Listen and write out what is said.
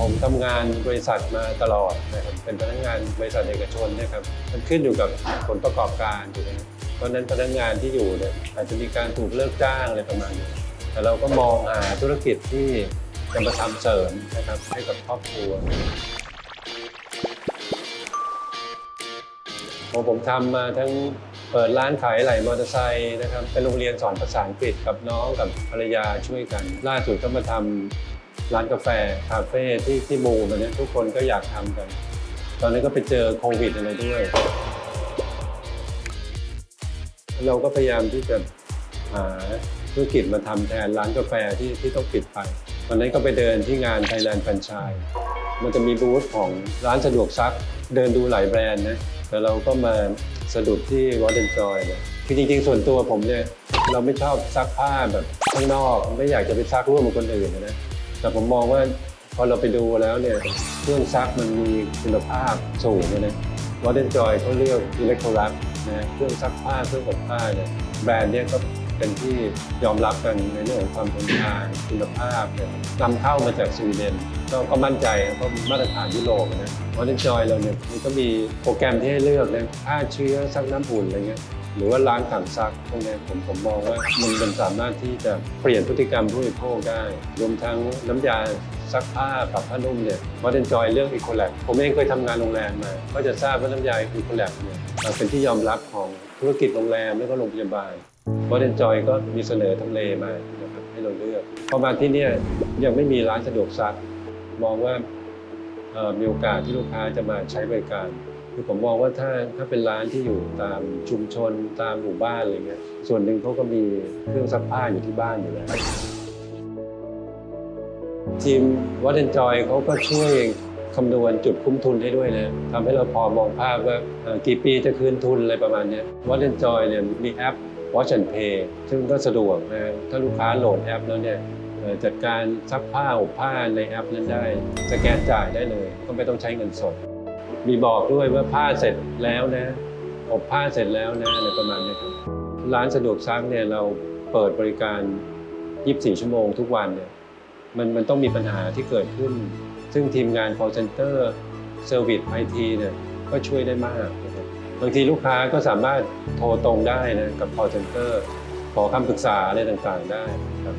ผมทำงานบริษัทมาตลอดนะครับเป็นพนักงานบริษัทเอกชนเนะครับมันขึ้นอยู่กับผลประกอบการถูกไหมเพราะฉะนั้นพนักงานที่อยู่เนี่ยอาจจะมีการถูกเลิกจ้างอะไรประมาณนี้แต่เราก็มองหาธุรกิจที่จะมาทำเสริมนะครับให้กับครอบครัว ผมผมทำมาทั้งเปิดร้านขายอะไหล่มอเตอร์ไซค์นะครับเป็นโรงเรียนสอนภาษาอังกฤษกับน้องกับภรรยาช่วยกัน ล่าสุดก็มาทำ ร้านกาแฟคาเฟ่ที่ที่บูมอันนี้ทุกคนก็อยากทำกัน ตอนนั้นก็ไปเจอโควิดอะไรด้วย เราก็พยายามที่จะหาธุรกิจมาทำแทนร้านกาแฟที่ที่ต้องปิดไปตอนนั้นก็ไปเดินที่งาน Thailand Franchise มันจะมีบูธของร้านสะดวกซัก เดินดูหลายแบรนด์นะ แต่เราก็มาสะดุดที่ w a t e n Joy เนี่ยคือจริงๆ ส่วนตัวผมเนี่ย เราไม่ชอบซักผ้าแบบข้างนอก ไม่อยากจะไปซักร่วมกับคนอื่นนะ แต่ผมมองว่าพอเราไปดูแล้วเนี่ยเครื่องซักมันมีคุณภาพสูงเลยนะวอเดนจอยเขาเรียกอิเล็กโทรลัสนะเครื่องซักผ้าเครื่องอบผ้าเนี่ยแบรนด์เนี่ยก็ เป็นที่ยอมรับกันในเรื่องของความทนทานคุณภาพเนี่ยนำเข้ามาจากสวีเดนก็ก็มั่นใจเพราะมาตรฐานยุโรปนะวอเตนจอยเราเนี่ยมันก็มีโปรแกรมที่ให้เลือกนะฆ่าเชื้อซักน้ำอุ่นอะไรเงี้ยหรือว่าล้างถังซักพวกนี้ผมผมมองว่ามันมันสามารถที่จะเปลี่ยนพฤติกรรมผู้บริโภคได้ รวมทั้งน้ำยาซักผ้าปรับผ้านุ่มเนี่ยวอเตนจอยเรื่องอีโคแลบผมเองเคยทำงานโรงแรมมา ก็จะทราบว่าน้ำยาอีโคแลบเนี่ยเป็นที่ยอมรับของธุรกิจโรงแรมและก็โรงพยาบาล วอเดนจอยก็มีเสนอทำเลมานะครับให้เราเลือกพอมาที่นี่ยังไม่มีร้านสะดวกซักมองว่ามีโอกาสที่ลูกค้าจะมาใช้บริการคือผมมองว่าถ้าถ้าเป็นร้านที่อยู่ตามชุมชนตามหมู่บ้านอะไรเงี้ยส่วนหนึ่งเขาก็มีเครื่องซักผ้าอยู่ที่บ้านอยู่แล้วทีมวัดเอนจอยเขาก็ช่วยคำนวณจุดคุ้มทุนให้ด้วยนะทำให้เราพอมองภาพว่ากี่ปีจะคืนทุนอะไรประมาณนี้วัดเอนจอยเนี่ยมีแอป Watch and Pay ซึ่งก็สะดวกนะถ้าลูกค้าโหลดแอปแล้วเนี่ยจัดการซักผ้าอบผ้าในแอปนั้นได้ สแกนจ่ายได้เลย ก็ไม่ต้องใช้เงินสด มีบอกด้วยว่าผ้าเสร็จแล้วนะ อบผ้าเสร็จแล้วนะอะไรประมาณนี้ครับ ร้านสะดวกซักเนี่ยเราเปิดบริการ 24 ชั่วโมงทุกวันเนี่ยมันมันต้องมีปัญหาที่เกิดขึ้น ซึ่งทีมงาน call center service IT เนี่ยก็ช่วยได้มากนะครับ บางทีลูกค้าก็สามารถโทรตรงได้นะกับ call center ขอคำปรึกษาอะไรต่างๆได้ครับ